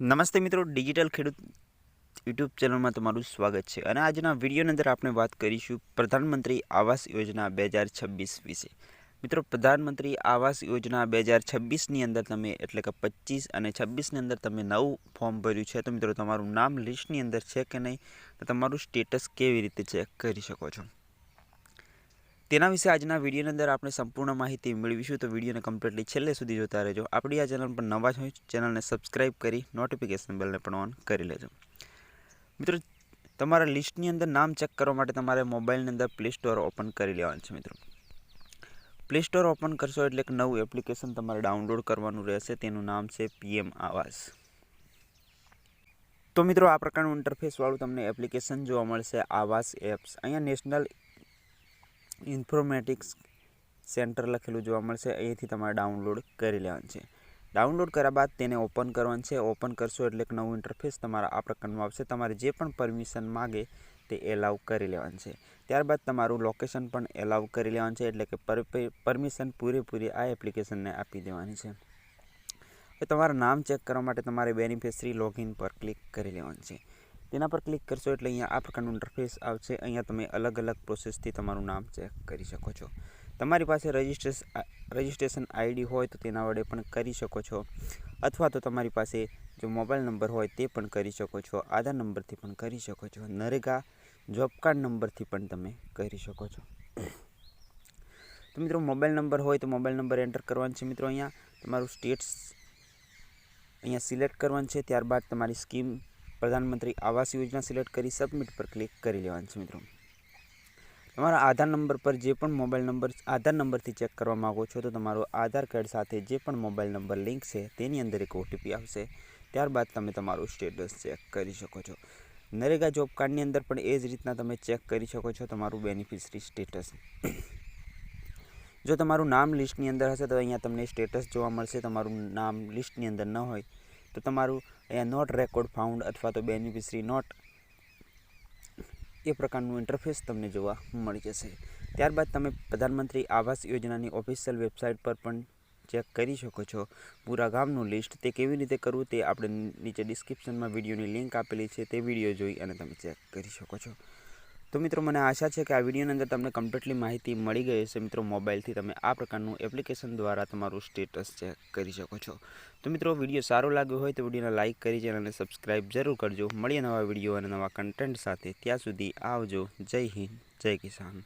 નમસ્તે મિત્રો, ડિજિટલ ખેડૂત યુટ્યુબ ચેનલમાં તમારું સ્વાગત છે અને આજના વિડીયોની અંદર આપણે વાત કરીશું પ્રધાનમંત્રી આવાસ યોજના બે હજાર છવ્વીસ વિશે. મિત્રો, પ્રધાનમંત્રી આવાસ યોજના બે હજાર છવ્વીસની અંદર તમે એટલે કે પચીસ અને છવ્વીસની અંદર તમે નવું ફોર્મ ભર્યું છે, તો મિત્રો, તમારું નામ લિસ્ટની અંદર છે કે નહીં? તો તમારું સ્ટેટસ કેવી રીતે ચેક કરી શકો છો? તેના વિશે આજના વિડીયોની અંદર આપણે સંપૂર્ણ માહિતી મેળવીશું. તો વિડીયોને કમ્પ્લીટલી છેલ્લે સુધી જોતા રહેજો. આપણી આ ચેનલ પર નવા હોય ચેનલને સબસ્ક્રાઇબ કરી નોટિફિકેશન બેલને પણ ઓન કરી લેજો. મિત્રો, તમારા લિસ્ટની અંદર નામ ચેક કરવા માટે તમારે મોબાઈલની અંદર પ્લે સ્ટોર ઓપન કરી લેવાનું છે, મિત્રો. પ્લે સ્ટોર ઓપન કરશો એટલે એક નવું એપ્લિકેશન તમારે ડાઉનલોડ કરવાનું રહેશે. તેનું નામ છે પીએમ આવાસ તો મિત્રો, આ પ્રકારનું ઇન્ટરફેસવાળું તમને એપ્લિકેશન જોવા મળશે આવાસ એપ્સ અહીંયા નેશનલ ઇન્ફોર્મેટિક્સ સેન્ટર લખેલું જોવા મળશે. અહીંથી તમારે ડાઉનલોડ કરી લેવાનું છે. ડાઉનલોડ કર્યા બાદ તેને ઓપન કરવાનું છે. ઓપન કરશો એટલે એક નવું ઇન્ટરફેસ તમારા આ પ્રકારનું આવશે. તમારે જે પણ પરમિશન માગે તે એલાવ કરી લેવાનું છે. ત્યારબાદ તમારું લોકેશન પણ એલાવ કરી લેવાનું છે. એટલે કે પરમિશન પૂરેપૂરી આ એપ્લિકેશનને આપી દેવાની છે. હવે તમારું નામ ચેક કરવા માટે તમારે બેનિફિશરી લોગિન પર ક્લિક કરી લેવાનું છે. તેના પર ક્લિક કરશો એટલે અહીંયા આ પ્રકારનું ઇન્ટરફેસ આવશે. અહીંયા તમે અલગ અલગ પ્રોસેસથી તમારું નામ ચેક કરી શકો છો. તમારી પાસે રજિસ્ટ્રેશન રજિસ્ટ્રેશન આઈડી હોય તો તેના વડે પણ કરી શકો છો. અથવા તો તમારી પાસે જો મોબાઈલ નંબર હોય તે પણ કરી શકો છો. આધાર નંબરથી પણ કરી શકો છો. નરેગા જોબ કાર્ડ નંબરથી પણ તમે કરી શકો છો. તો મિત્રો મોબાઈલ નંબર હોય તો મોબાઈલ નંબર એન્ટર કરવાનો છે મિત્રો અહીંયા. તમારું સ્ટેટ્સ અહીંયા સિલેક્ટ કરવાનું છે. ત્યારબાદ તમારી સ્કીમ પ્રધાનમંત્રી આવાસ યોજના સિલેક્ટ કરી સબમિટ પર ક્લિક કરી લેવાનું છે મિત્રો. તમારા આધાર નંબર પર જે પણ મોબાઈલ નંબર, આધાર નંબરથી ચેક કરવા માગો છો, તો તમારો આધાર કાર્ડ સાથે જે પણ મોબાઈલ નંબર લિંક છે, તેની અંદર એક ઓટીપી આવશે. ત્યારબાદ તમે તમારું સ્ટેટસ ચેક કરી શકો છો. નરેગા જોબ કાર્ડની અંદર પણ એ જ રીતના તમે ચેક કરી શકો છો, તમારું બેનિફિશરી સ્ટેટસ. જો તમારું નામ લિસ્ટની અંદર હશે, તો અહીંયા તમને સ્ટેટસ જોવા મળશે. તમારું નામ લિસ્ટની અંદર ન હોય તો તમારું અહીંયા નોટ રેકોર્ડ ફાઉન્ડ અથવા તો બેનિફિશરી નોટ એ પ્રકારનું ઇન્ટરફેસ તમને જોવા મળી જશે. ત્યારબાદ તમે પ્રધાનમંત્રી આવાસ યોજનાની ઓફિશિયલ વેબસાઇટ પર પણ ચેક કરી શકો છો. પૂરા ગામનું લિસ્ટ તે કેવી રીતે કરવું તે આપણે નીચે ડિસ્ક્રિપ્શનમાં વિડીયોની લિંક આપેલી છે તે વીડિયો જોઈ અને તમે ચેક કરી શકો છો. તો મિત્રો મને આશા છે કે આ વિડીયોની અંદર તમને કમ્પ્લીટલી માહિતી મળી ગઈ હશે. મિત્રો, મોબાઈલથી તમે આ પ્રકારનું એપ્લિકેશન દ્વારા તમારું સ્ટેટસ ચેક કરી શકો છો. તો મિત્રો, વીડિયો સારો લાગ્યો હોય તો વિડીયોને લાઇક કરી ચેનલને સબસ્ક્રાઈબ જરૂર કરજો. મળીએ નવા વીડિયો અને નવા કન્ટેન્ટ સાથે. ત્યાં સુધી આવજો. જય હિન્દ. જય કિસાન.